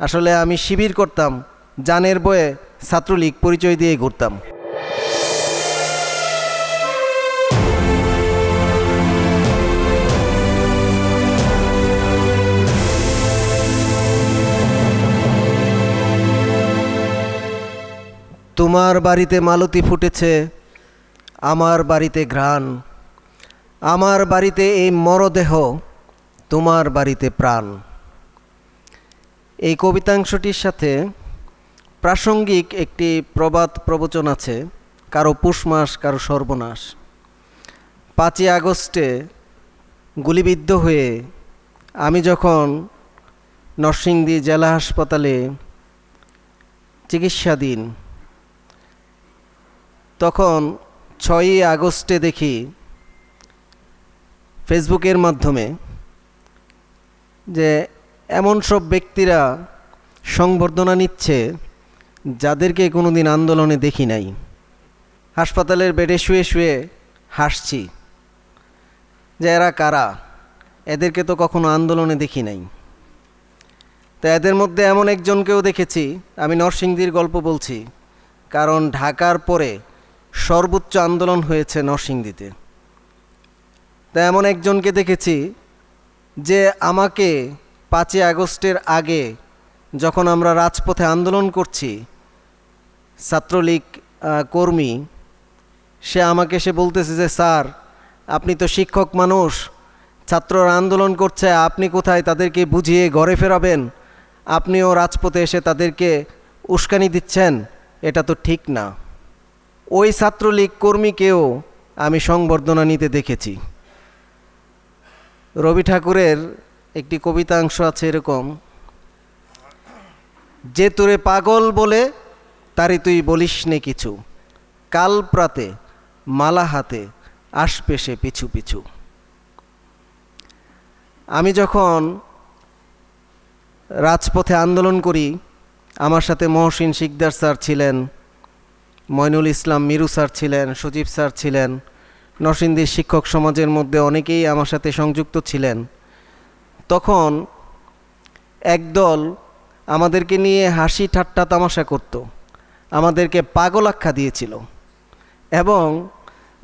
আসলে আমি শিবির করতাম, জানের বয়ে ছাত্রলীগ পরিচয় দিয়ে ঘুরতাম। তোমার বাড়িতে মালতী ফুটেছে, আমার বাড়িতে ঘ্রাণ। আমার বাড়িতে এই মরদেহ, তোমার বাড়িতে প্রাণ। এই কবিতাংশটির সাথে প্রাসঙ্গিক একটি প্রবাদ প্রবচন আছে, কারও পুষ মাস কারও সর্বনাশ। পাঁচই আগস্টে গুলিবিদ্ধ হয়ে আমি যখন নরসিংদী জেলা হাসপাতালে চিকিৎসাধীন, তখন ছয়ই আগস্টে দেখি ফেসবুকের মাধ্যমে যে এমন সব ব্যক্তিরা সংবর্ধনা নিচ্ছে যাদেরকে কোনোদিন আন্দোলনে দেখি নাই। হাসপাতালের বেডে শুয়ে শুয়ে হাসছি যে এরা কারা? এদেরকে তো কখনো আন্দোলনে দেখি নাই। তো এদের মধ্যে এমন একজনকেও দেখেছি, আমি নরসিংদীর গল্প বলছি, কারণ ঢাকার পরে সর্বোচ্চ আন্দোলন হয়েছে নরসিংদীতে। তা এমন একজনকে দেখেছি যে আমাকে পাঁচই আগস্টের আগে যখন আমরা রাজপথে আন্দোলন করছি, ছাত্রলীগ কর্মী, সে আমাকে সে বলতেছে যে, স্যার, আপনি তো শিক্ষক মানুষ, ছাত্ররা আন্দোলন করছে, আপনি কোথায় তাদেরকে বুঝিয়ে ঘরে ফেরাবেন? আপনিও রাজপথে এসে তাদেরকে উস্কানি দিচ্ছেন, এটা তো ঠিক না। ওই ছাত্রলীগ কর্মীকেও আমি সংবর্ধনা নিতে দেখেছি। রবি ঠাকুরের একটি কবিতাংশ আছে এরকম। যে তোরে পাগল বলে তারি তুই বলিস নে কিছু। কাল প্রাতে মালা হাতে আসবে সে পিছু পিছু। আমি যখন রাজপথে আন্দোলন করি, আমার সাথে মহসিন শিকদার স্যার ছিলেন ময়নুল ইসলাম মিরু স্যার ছিলেন, সজীব স্যার ছিলেন, নরসিংদীর শিক্ষক সমাজের মধ্যে অনেকেই আমার সাথে সংযুক্ত ছিলেন। তখন একদল আমাদেরকে নিয়ে হাসি ঠাট্টা তামাশা করত, আমাদেরকে পাগল আখ্যা দিয়েছিল। এবং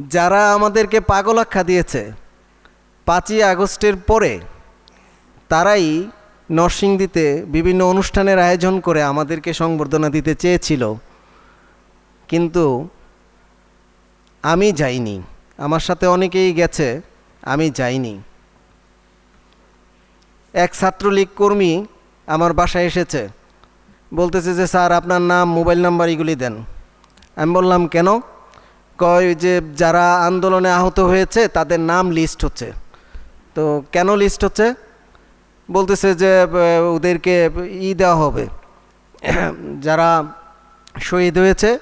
যারা আমাদেরকে পাগল আখ্যা দিয়েছে, পাঁচই আগস্টের পরে তারাই নরসিংদীতে বিভিন্ন অনুষ্ঠানের আয়োজন করে আমাদেরকে সংবর্ধনা দিতে চেয়েছিল। কিন্তু আমি যাইনি, আমার সাথে অনেকেই গেছে, আমি যাইনি। এক ছাত্রলীগ কর্মী আমার বাসায় এসেছে। বলতেছে যে, স্যার, আপনার নাম, মোবাইল নাম্বার এগুলি দেন। আমি বললাম, কেন? কয় যে, যারা আন্দোলনে আহত হয়েছে, তাদের নাম লিস্ট হচ্ছে। তো কেন লিস্ট হচ্ছে? বলতেছে যে ওদেরকে ই দেওয়া হবে। যারা শহীদ হয়েছে,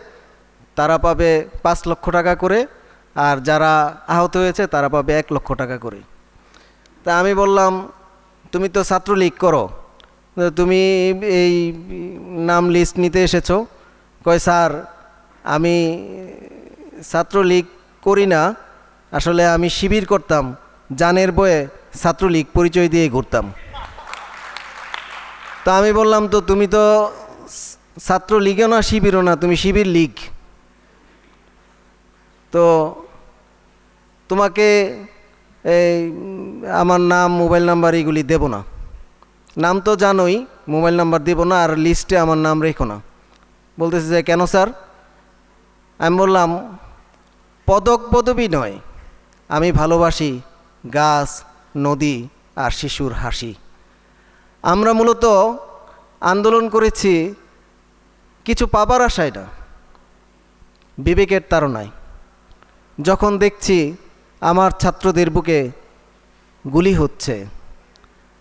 তারা পাবে পাঁচ লক্ষ টাকা করে, আর যারা আহত হয়েছে, তারা পাবে এক লক্ষ টাকা করে। তা আমি বললাম তুমি তো ছাত্রলীগ করো। তুমি এই নাম লিস্ট নিতে এসেছ। কয়, স্যার, আমি ছাত্রলীগ করি না। আসলে আমি শিবির করতাম। জানের বয়ে ছাত্রলীগ পরিচয় দিয়ে ঘুরতাম। তা আমি বললাম, তো তুমি তো ছাত্র লীগও না, শিবিরও না, তুমি শিবির লীগ। তো তোমাকে এই, আমার নাম, মোবাইল নাম্বার এগুলি দেব না। নাম তো জানোই, মোবাইল নাম্বার দেব না আর লিস্টে আমার নাম রেখো না। বলতেছে যে, কেন স্যার? আমি বললাম, পদক পদবী নয়, আমি ভালোবাসি গাছ, নদী আর শিশুর হাসি। আমরা মূলত আন্দোলন করেছি কিছু পাবার আশায় না, বিবেকের তাড়নায়। যখন দেখছি আমার ছাত্রদের বুকে গুলি হচ্ছে।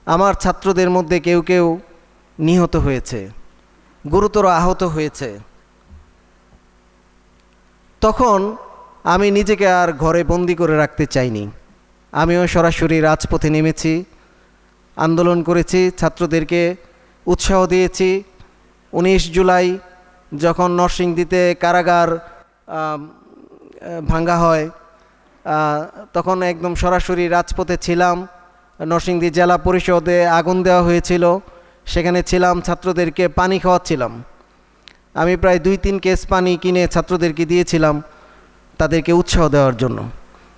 আমার ছাত্রদের মধ্যে কেউ কেউ নিহত হয়েছে, গুরুতর আহত হয়েছে। তখন আমি নিজেকে আর ঘরে বন্দি করে রাখতে চাইনি। আমিও সরাসরি রাজপথে নেমেছি, আন্দোলন করেছি, ছাত্রদেরকে উৎসাহ দিয়েছি। উনিশ জুলাই যখন নরসিংদীতে কারাগার ভাঙ্গা হয় তখন একদম সরাসরি রাজপথে ছিলাম। নরসিংদী জেলা পরিষদে আগুন দেওয়া হয়েছিল। সেখানে ছিলাম, ছাত্রদেরকে পানি খাওয়াচ্ছিলাম। আমি প্রায় দুই তিন কেস পানি কিনে ছাত্রদেরকে দিয়েছিলাম তাদেরকে উৎসাহ দেওয়ার জন্য।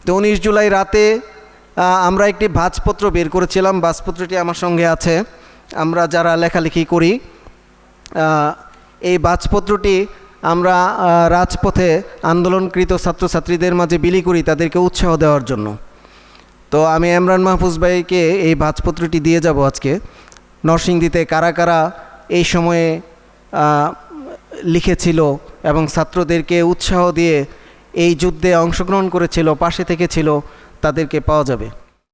তো উনিশ জুলাই রাতে আমরা একটি ভাজপত্র বের করেছিলাম। ভাজপত্রটি আমার সঙ্গে আছে। আমরা যারা লেখালেখি করি এই বাজপত্রটি আমরা রাজপথে আন্দোলনকৃত ছাত্রছাত্রীদের মাঝে বিলি করি তাদেরকে উৎসাহ দেওয়ার জন্য। তো আমি এমরান মাহফুজ ভাইকে এই ভাজপত্রটি দিয়ে যাব আজকে। নরসিংদীতে কারা কারা এই সময়ে লিখেছিল এবং ছাত্রদেরকে উৎসাহ দিয়ে এই যুদ্ধে অংশগ্রহণ করেছিল, পাশে থেকে ছিল তাদেরকে পাওয়া যাবে।